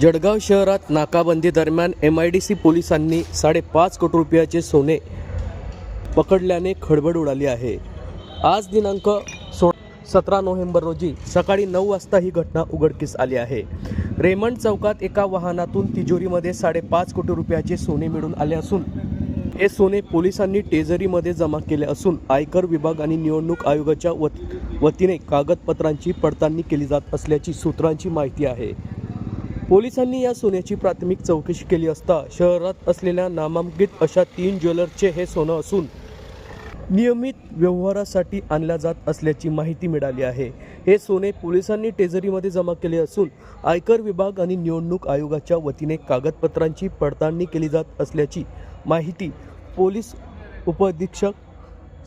जळगाव शहरात नाकाबंदी दरम्यान एम आय डी सी पोलिसांनी साडेपाच कोटी रुपयाचे सोने पकडल्याने खळबळ उडाली आहे. आज दिनांक सो सतरा नोव्हेंबर रोजी सकाळी नऊ वाजता ही घटना उघडकीस आली आहे. रेमंड चौकात एका वाहनातून तिजोरीमध्ये साडेपाच कोटी रुपयाचे सोने मिळून आले असून हे सोने पोलिसांनी टेजरीमध्ये जमा केले असून आयकर विभाग आणि निवडणूक आयोगाच्या वत वतीने कागदपत्रांची पडताळणी केली जात असल्याची सूत्रांची माहिती आहे. पोलिसांनी या सोन्याची प्राथमिक चौकशी केली असता शहरात असलेल्या नामांकित अशा तीन ज्वेलर्सचे हे सोनं असून नियमित व्यवहारासाठी आणल्या जात असल्याची माहिती मिळाली आहे. हे सोने पोलिसांनी टेजरीमध्ये जमा केले असून आयकर विभाग आणि निवडणूक आयोगाच्या वतीने कागदपत्रांची पडताळणी केली जात असल्याची माहिती पोलीस उपअधीक्षक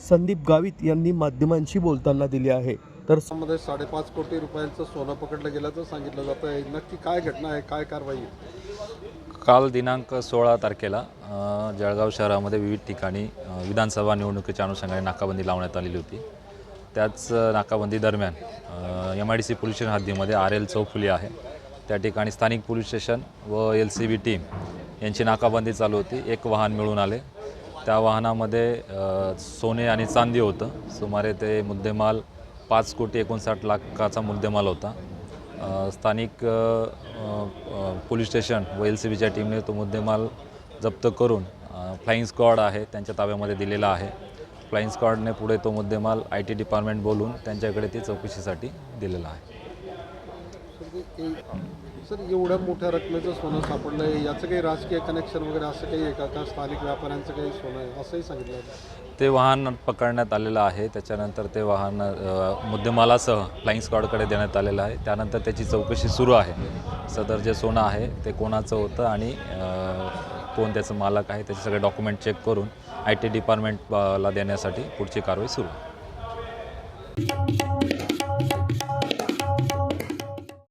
संदीप गावित यांनी माध्यमांशी बोलताना दिली आहे. तर मध्ये साडेपाच कोटी रुपयांचं सोनं पकडलं गेल्याचं सांगितलं जातं. आहे नक्की काय घटना आहे? काय कारवाई आहे? काल दिनांक सोळा तारखेला जळगाव शहरामध्ये विविध ठिकाणी विधानसभा निवडणुकीच्या अनुषंगाने नाकाबंदी लावण्यात आलेली होती. त्याच नाकाबंदी दरम्यान M I D C police station हद्दीमध्ये R L चौफुली आहे. त्या ठिकाणी स्थानिक पोलीस स्टेशन व एल सी बी टीम यांची नाकाबंदी चालू होती. एक वाहन मिळून आले. त्या वाहनामध्ये सोने आणि चांदी होतं. सुमारे ते मुद्देमाल पाच कोटी एकोणसाठ लाखाचा मुद्देमाल होता. स्थानिक पोलीस स्टेशन व एल सी बीच्या टीमने तो मुद्देमाल जप्त करून फ्लाईंग स्क्वॉड आहे त्यांच्या ताब्यामध्ये दिलेला आहे. फ्लाईंग स्क्वॉडने पुढे तो मुद्देमाल आय टी डिपार्टमेंट बोलून त्यांच्याकडे ती चौकशीसाठी दिलेला आहे. म्हणजे सर एवढ्या मोठ्या रकमेचं सोनं सापडलं आहे. याचं काही राजकीय कनेक्शन वगैरे असं काही आहे का? का स्थानिक व्यापाऱ्यांचं काही सोनं आहे? असंही सांगितलं ते वाहन पकडण्यात आलेलं आहे. त्याच्यानंतर ते वाहन अ, मुद्देमालासह फ्लाईंग स्क्वॉडकडे देण्यात आलेलं आहे. त्यानंतर त्याची चौकशी सुरू आहे. सदर जे सोनं आहे ते कोणाचं होतं आणि अ, कोण त्याचं मालक आहे त्याचे सगळे डॉक्युमेंट चेक करून आय टी डिपार्टमेंटला देण्यासाठी पुढची कारवाई सुरू आहे.